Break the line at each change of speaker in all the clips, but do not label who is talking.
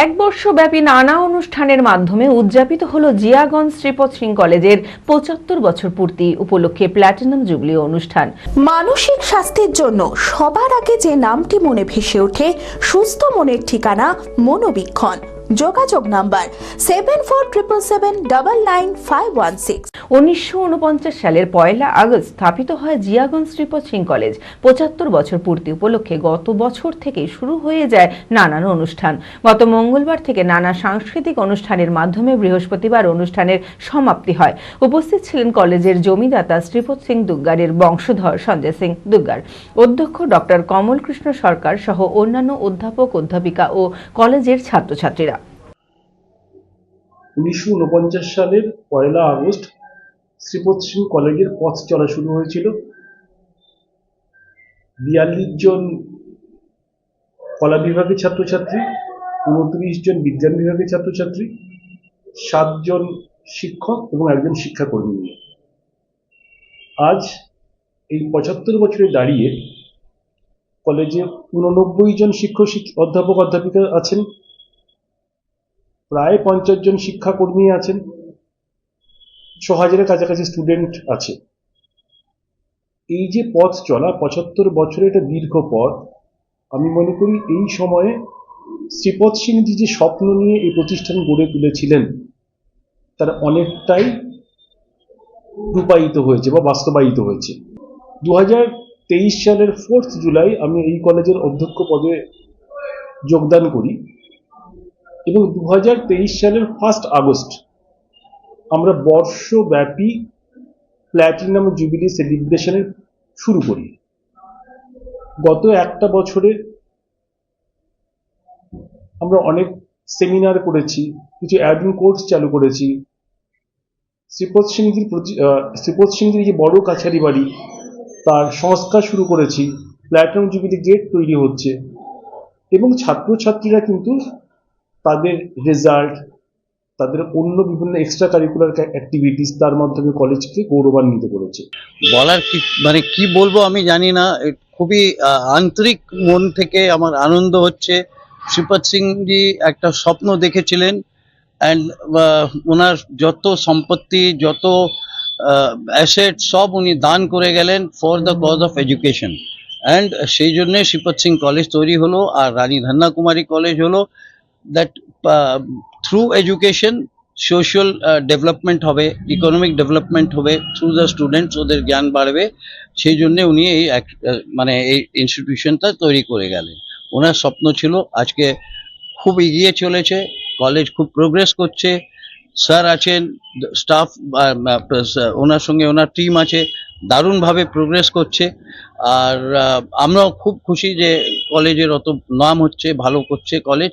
এক বর্ষব্যাপী নানা অনুষ্ঠানের মাধ্যমে উদযাপিত হল জিয়াগঞ্জ শ্রীপদ সিং কলেজের পঁচাত্তর বছর পূর্তি উপলক্ষে প্ল্যাটিনাম জুবলি অনুষ্ঠান।
মানসিক স্বাস্থ্যের জন্য সবার আগে যে নামটি মনে ভেসে ওঠে, সুস্থ মনের ঠিকানা মনোবীক্ষণ। যোগাযোগ number seven four triple seven double nine five one six
উনিশশো উনপঞ্চাশ সালের পয়লা আগস্ট স্থাপিত হয় জিয়াগঞ্জ সিং কলেজ। পঁচাত্তর বছর পূর্তি উপলক্ষে গত বছর থেকে শুরু হয়ে যায় নানান অনুষ্ঠান। গত মঙ্গলবার থেকে নানা সাংস্কৃতিক অনুষ্ঠানের মাধ্যমে বৃহস্পতিবার অনুষ্ঠানের সমাপ্তি হয়। উপস্থিত ছিলেন কলেজের জমিদাতা শ্রীপদ সিং দুগ্গারের বংশধর সঞ্জয় সিং দুগ্গার। অধ্যক্ষ ডক্টর কমল কৃষ্ণ সরকার সহ অন্যান্য অধ্যাপক, অধ্যাপিকা ও কলেজের ছাত্রছাত্রীরা।
উনিশশো উনপঞ্চাশ সালের পয়লা আগস্ট শ্রীপদ সিং কলেজের পথ চলা শুরু হয়েছিল। বিয়াল্লিশ জন কলা বিভাগের ছাত্রছাত্রী, উনত্রিশ জন বিজ্ঞান বিভাগের ছাত্রছাত্রী সাতজন শিক্ষক এবং একজন শিক্ষাকর্মী নিয়ে। আজ এই পঁচাত্তর বছরে দাঁড়িয়ে কলেজে উননব্বই জন শিক্ষক শিক- অধ্যাপক অধ্যাপিকা আছেন। প্রায় পঞ্চাশ জন শিক্ষাকর্মী আছেন। ছ হাজারের কাছাকাছি স্টুডেন্ট আছে। এই যে পথ চলা, পঁচাত্তর বছরের একটা দীর্ঘ পথ, আমি মনে করি এই সময়ে শ্রীপদ সিংজি যে স্বপ্ন নিয়ে এই প্রতিষ্ঠান গড়ে তুলেছিলেন, তার অনেকটাই রূপায়িত হয়েছে বা বাস্তবায়িত হয়েছে। দু তেইশ সালের ফোর্থ জুলাই আমি এই কলেজের অধ্যক্ষ পদে যোগদান করি। এবং দু হাজার তেইশ সালের ফার্স্ট আগস্ট আমরা বর্ষব্যাপী প্ল্যাটিনাম জুবিলি সেলিব্রেশনের শুরু করি। গত একটা বছরে আমরা অনেক সেমিনার করেছি, কিছু অ্যাডিং কোর্স চালু করেছি। শ্রীপদ সিংজির শ্রীপদ সিংজির যে বড় কাছারি বাড়ি, তার সংস্কার শুরু করেছি। প্ল্যাটিনাম জুবিলি গেট তৈরি হচ্ছে। এবং ছাত্রছাত্রীরা কিন্তু তাদের রেজাল্ট তাদের অন্য বিভিন্ন এক্সট্রা কারিকুলার অ্যাক্টিভিটিস তার মাধ্যমে কলেজকে গৌরবান্বিত করেছে।
বলার কি মানে কি বলব আমি জানি না খুবই আন্তরিক মন থেকে আমার আনন্দ হচ্ছে। শ্রীপদ সিংজি একটা স্বপ্ন দেখেছিলেন অ্যান্ড ওনার যত সম্পত্তি যত অ্যাসেট সব উনি দান করে গেলেন for the cause of education and সেই জন্যে শ্রীপদ সিং কলেজ তৈরি হলো আর রানী ধন্না কুমারী কলেজ হলো। That through education social development হবে ইকোনমিক ডেভেলপমেন্ট হবে থ্রু দ্য স্টুডেন্টস ওদের জ্ঞান বাড়বে, সেই জন্য উনি এই মানে এই ইনস্টিটিউশনটা তৈরি করে গেলেন। ওনার স্বপ্ন ছিল, আজকে খুব এগিয়ে চলেছে কলেজ খুব প্রোগ্রেস করছে স্যার আছেন স্টাফ ওনার সঙ্গে ওনার টিম আছে, দারুণভাবে প্রোগ্রেস করছে, আর আমরাও খুব খুশি যে কলেজের অত নাম হচ্ছে, ভালো করছে কলেজ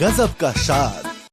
गजब का शाद